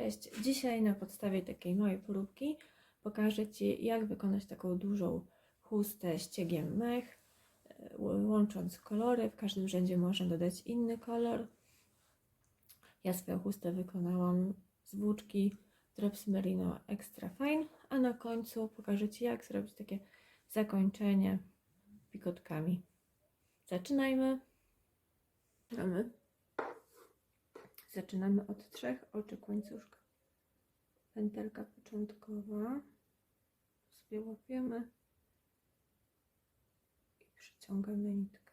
Cześć, dzisiaj na podstawie takiej małej próbki pokażę Ci, jak wykonać taką dużą chustę ściegiem mech, e, łącząc kolory. W każdym rzędzie można dodać inny kolor. Ja swoją chustę wykonałam z włóczki Drops Merino Extra Fine, a na końcu pokażę Ci, jak zrobić takie zakończenie pikotkami. Zaczynajmy. Mamy Zaczynamy od trzech oczek łańcuszka. Pętelka początkowa. Sobie łapiemy i przyciągamy nitkę.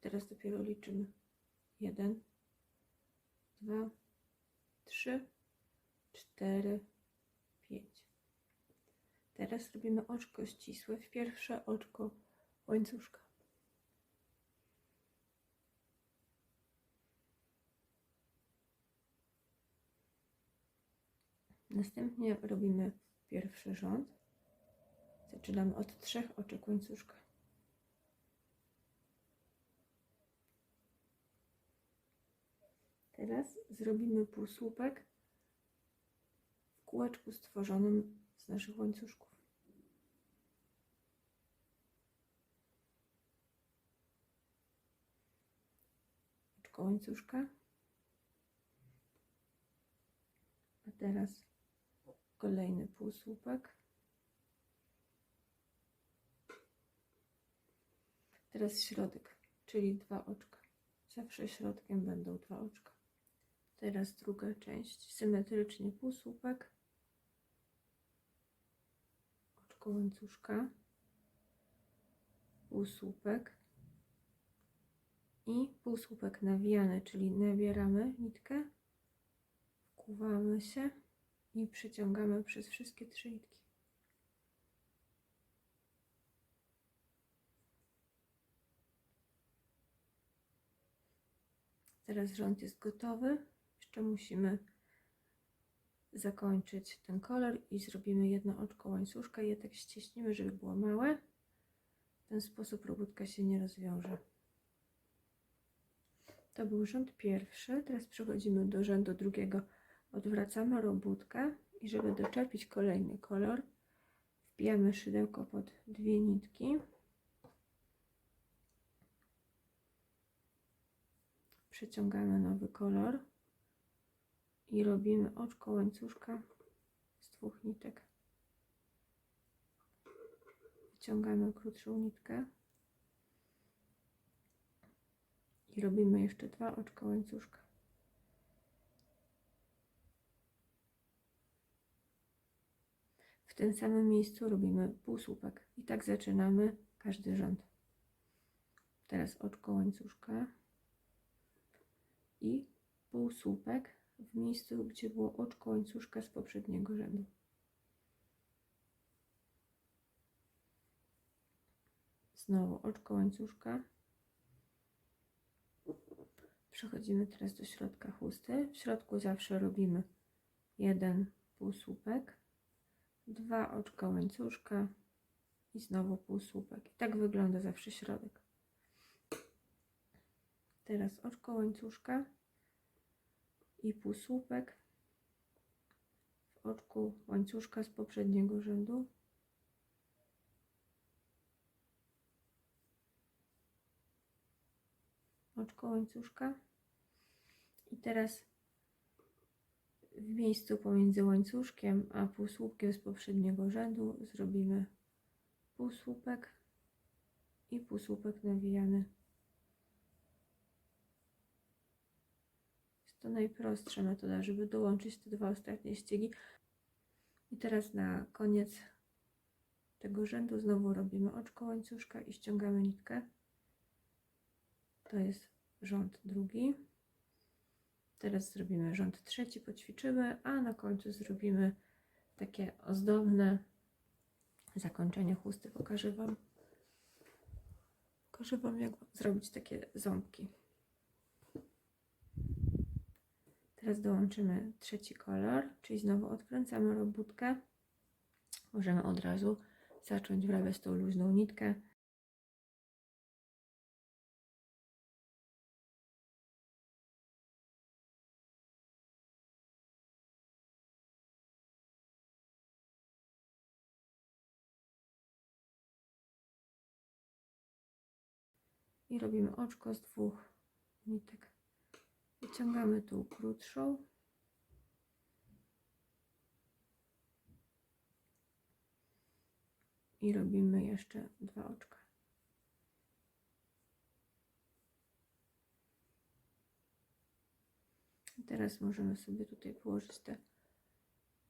Teraz dopiero liczymy. Jeden, dwa, trzy, cztery, pięć. Teraz robimy oczko ścisłe w pierwsze oczko łańcuszka. Następnie robimy pierwszy rząd. Zaczynamy od trzech oczek łańcuszka. Teraz zrobimy półsłupek w kółeczku stworzonym z naszych łańcuszków. Oczko łańcuszka. A teraz kolejny półsłupek. Teraz środek, czyli dwa oczka. Zawsze środkiem będą dwa oczka. Teraz druga część, symetrycznie półsłupek. Oczko łańcuszka. Półsłupek. I półsłupek nawijany, czyli nabieramy nitkę, wkuwamy się i przeciągamy przez wszystkie trzy nitki. Teraz rząd jest gotowy. Jeszcze musimy zakończyć ten kolor i zrobimy jedno oczko łańcuszka i je tak ścieśnimy, żeby było małe. W ten sposób robótka się nie rozwiąże. To był rząd pierwszy. Teraz przechodzimy do rzędu drugiego. Odwracamy robótkę i żeby doczepić kolejny kolor, wbijamy szydełko pod dwie nitki. Przeciągamy nowy kolor i robimy oczko łańcuszka z dwóch nitek. Wyciągamy krótszą nitkę i robimy jeszcze dwa oczka łańcuszka. W tym samym miejscu robimy półsłupek i tak zaczynamy każdy rząd. Teraz oczko łańcuszka i półsłupek w miejscu, gdzie było oczko łańcuszka z poprzedniego rzędu. Znowu oczko łańcuszka. Przechodzimy teraz do środka chusty. W środku zawsze robimy jeden półsłupek, dwa oczka łańcuszka i znowu półsłupek. I tak wygląda zawsze środek. Teraz oczko łańcuszka i półsłupek w oczku łańcuszka z poprzedniego rzędu. Oczko łańcuszka. I teraz w miejscu pomiędzy łańcuszkiem a półsłupkiem z poprzedniego rzędu zrobimy półsłupek i półsłupek nawijany. Jest to najprostsza metoda, żeby dołączyć te dwa ostatnie ściegi. I teraz na koniec tego rzędu znowu robimy oczko łańcuszka i ściągamy nitkę. To jest rząd drugi. Teraz zrobimy rząd trzeci, poćwiczymy, a na końcu zrobimy takie ozdobne zakończenie chusty. Pokażę Wam. Pokażę Wam, jak zrobić takie ząbki. Teraz dołączymy trzeci kolor, czyli znowu odkręcamy robótkę. Możemy od razu zacząć wrabiać tą luźną nitkę i robimy oczko z dwóch nitek. Wyciągamy tą krótszą. I robimy jeszcze dwa oczka. Teraz możemy sobie tutaj położyć te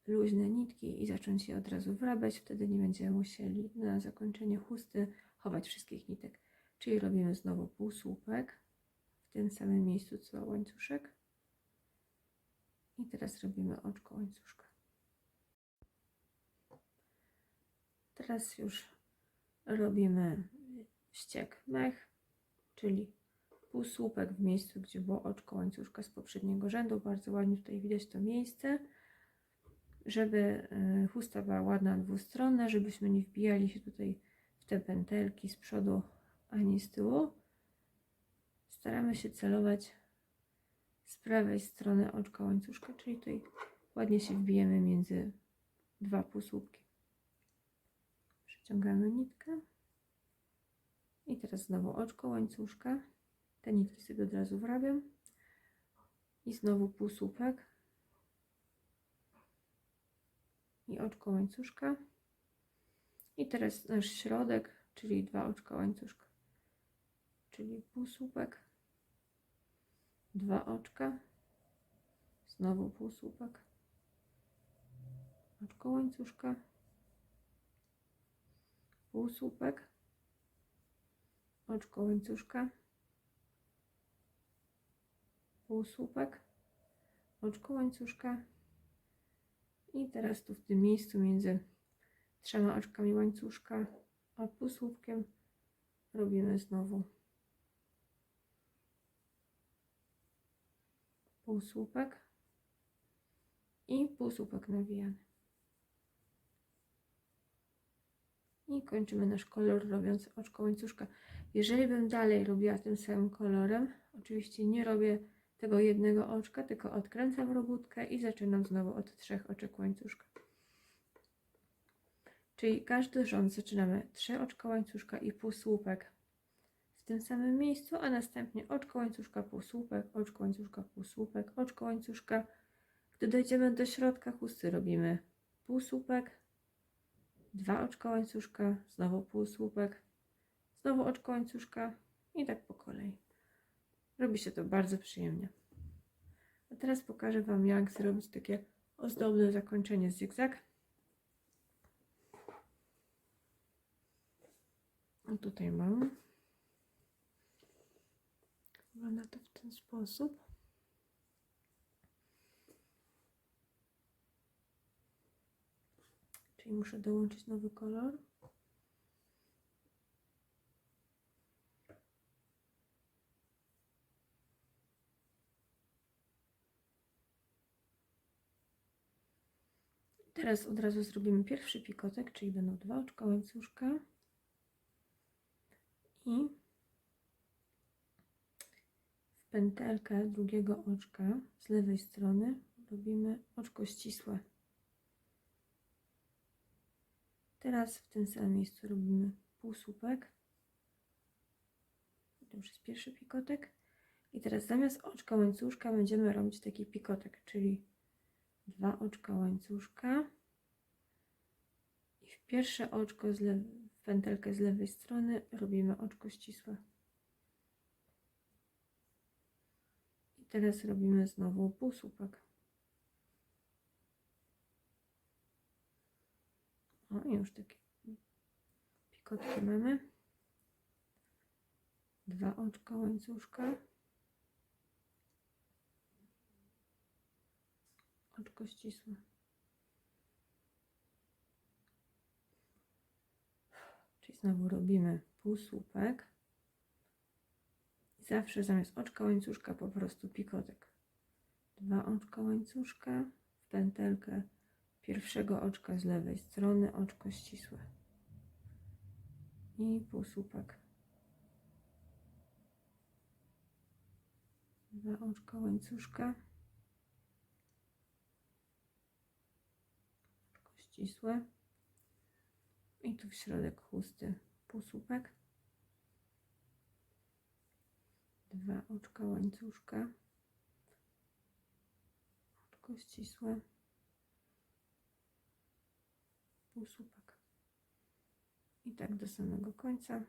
luźne nitki i zacząć je od razu wrabiać. Wtedy nie będziemy musieli na zakończenie chusty chować wszystkich nitek. Czyli robimy znowu półsłupek w tym samym miejscu co łańcuszek. I teraz robimy oczko łańcuszka. Teraz już robimy ściek mech, czyli półsłupek w miejscu, gdzie było oczko łańcuszka z poprzedniego rzędu. Bardzo ładnie tutaj widać to miejsce, żeby y, chusta była ładna dwustronna, żebyśmy nie wbijali się tutaj w te pętelki z przodu ani z tyłu. Staramy się celować z prawej strony oczka łańcuszka, czyli tutaj ładnie się wbijemy między dwa półsłupki. Przeciągamy nitkę. I teraz znowu oczko łańcuszka. Te nitki sobie od razu wrabiam. I znowu półsłupek. I oczko łańcuszka. I teraz nasz środek, czyli dwa oczka łańcuszka. Czyli półsłupek. Dwa oczka. Znowu półsłupek. Oczko łańcuszka. Półsłupek. Oczko łańcuszka. Półsłupek. Oczko łańcuszka. I teraz tu w tym miejscu między trzema oczkami łańcuszka a półsłupkiem robimy znowu półsłupek i półsłupek nawijany. I kończymy nasz kolor robiąc oczko łańcuszka. Jeżeli bym dalej robiła tym samym kolorem, oczywiście nie robię tego jednego oczka, tylko odkręcam robótkę i zaczynam znowu od trzech oczek łańcuszka. Czyli każdy rząd zaczynamy trzy oczka łańcuszka i półsłupek w tym samym miejscu, a następnie oczko łańcuszka, półsłupek, oczko łańcuszka, półsłupek, oczko łańcuszka. Gdy dojdziemy do środka chusty, robimy półsłupek, dwa oczka łańcuszka, znowu półsłupek, znowu oczko łańcuszka i tak po kolei. Robi się to bardzo przyjemnie. A teraz pokażę Wam, jak zrobić takie ozdobne zakończenie z zygzak. I tutaj mam. Wygląda to w ten sposób. Czyli muszę dołączyć nowy kolor. Teraz od razu zrobimy pierwszy pikotek, czyli będą dwa oczka łańcuszka i pętelkę drugiego oczka z lewej strony robimy oczko ścisłe. Teraz w tym samym miejscu robimy półsłupek. To już jest pierwszy pikotek. I teraz zamiast oczka łańcuszka będziemy robić taki pikotek, czyli dwa oczka łańcuszka i w pierwsze oczko z lewej pętelkę z lewej strony robimy oczko ścisłe. Teraz robimy znowu półsłupek. O, już takie pikotki mamy. Dwa oczka łańcuszka. Oczko ścisłe. Czyli znowu robimy półsłupek. Zawsze zamiast oczka łańcuszka po prostu pikotek. Dwa oczka łańcuszka w pętelkę pierwszego oczka z lewej strony, oczko ścisłe. I półsłupek. Dwa oczka łańcuszka. Oczko ścisłe. I tu w środek chusty półsłupek. Dwa oczka łańcuszka, oczko ścisłe, półsłupek. I tak do samego końca.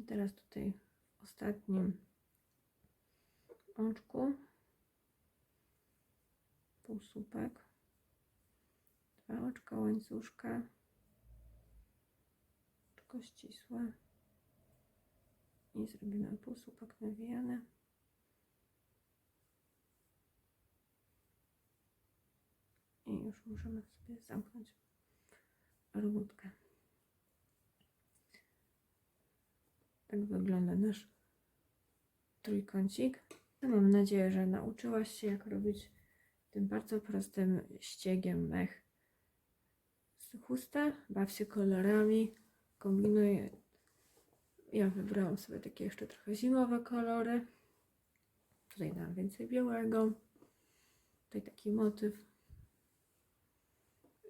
I teraz tutaj w ostatnim oczku półsłupek, dwa oczka łańcuszka, oczko ścisłe i zrobimy półsłupek nawijany. I już możemy sobie zamknąć robótkę. Tak wygląda nasz trójkącik. No, Mam nadzieję, że nauczyłaś się, jak robić tym bardzo prostym ściegiem mech z chustę. Baw się kolorami, kombinuj. Ja wybrałam sobie takie jeszcze trochę zimowe kolory. Tutaj dam więcej białego. Tutaj taki motyw.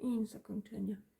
I zakończenie.